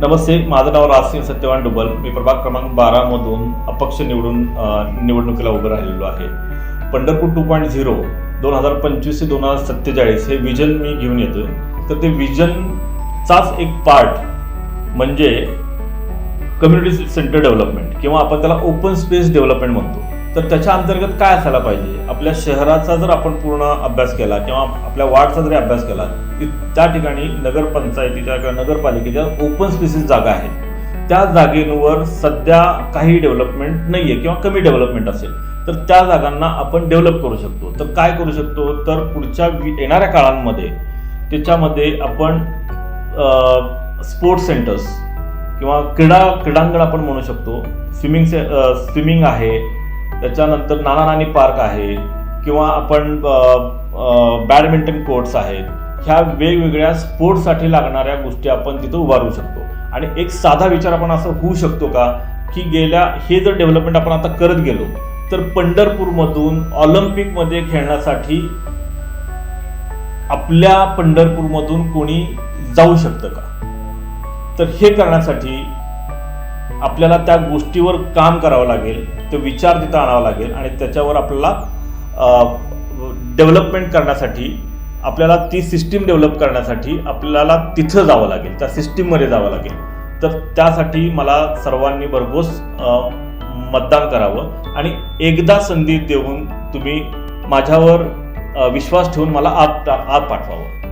नमस्ते माझं नाव रासिंग सत्यवान डुबल. मी प्रभाग क्रमांक बारामधून अपक्ष निवडून निवडणुकीला उभं राहिलेलो आहे. पंढरपूर टू पॉईंट झिरो दोन हजार पंचवीस ते दोन हजार सत्तेचाळीस हे विजन मी घेऊन येतो तर ते विजनचाच एक पार्ट म्हणजे कम्युनिटी सेंटर डेव्हलपमेंट किंवा आपण त्याला ओपन स्पेस डेव्हलपमेंट म्हणतो. तर त्याच्या अंतर्गत काय असायला पाहिजे? आपल्या शहराचा जर आपण पूर्ण अभ्यास केला किंवा आपल्या वार्डचा जरी अभ्यास केला की त्या ठिकाणी नगरपंचायतीच्या किंवा नगरपालिकेच्या ओपन स्पेसेस जागा आहेत. त्या जागेवर सध्या काही डेव्हलपमेंट नाही आहे किंवा कमी डेव्हलपमेंट असेल. तर त्या जागांना आपण डेव्हलप करू शकतो. तर काय करू शकतो? तर पुढच्या येणाऱ्या काळांमध्ये त्याच्यामध्ये आपण स्पोर्ट्स सेंटर्स किंवा क्रीडा क्रीडांगण आपण म्हणू शकतो. स्विमिंग से स्विमिंग आहे. त्याच्यानंतर नाना नानी पार्क आहे किंवा आपण बॅडमिंटन कोर्ट्स आहेत ह्या वेगवेगळ्या स्पोर्ट्ससाठी लागणाऱ्या गोष्टी आपण तिथं उभारू शकतो. आणि एक साधा विचार आपण असं होऊ शकतो का की गेल्या हे जर डेव्हलपमेंट आपण आता करत गेलो तर पंढरपूरमधून ऑलिम्पिकमध्ये खेळण्यासाठी आपल्या पंढरपूरमधून कोणी जाऊ शकतं का? तर हे करण्यासाठी आपल्याला त्या गोष्टीवर काम करावं लागेल तो विचार तिथं आणावा लागेल आणि त्याच्यावर आपल्याला डेव्हलपमेंट करण्यासाठी आपल्याला ती सिस्टीम डेव्हलप करण्यासाठी आपल्याला तिथं जावं लागेल त्या सिस्टीममध्ये जावं लागेल. तर त्यासाठी मला सर्वांनी भरघोस मतदान करावं आणि एकदा संधी देऊन तुम्ही माझ्यावर विश्वास ठेवून मला आत आत पाठवावं.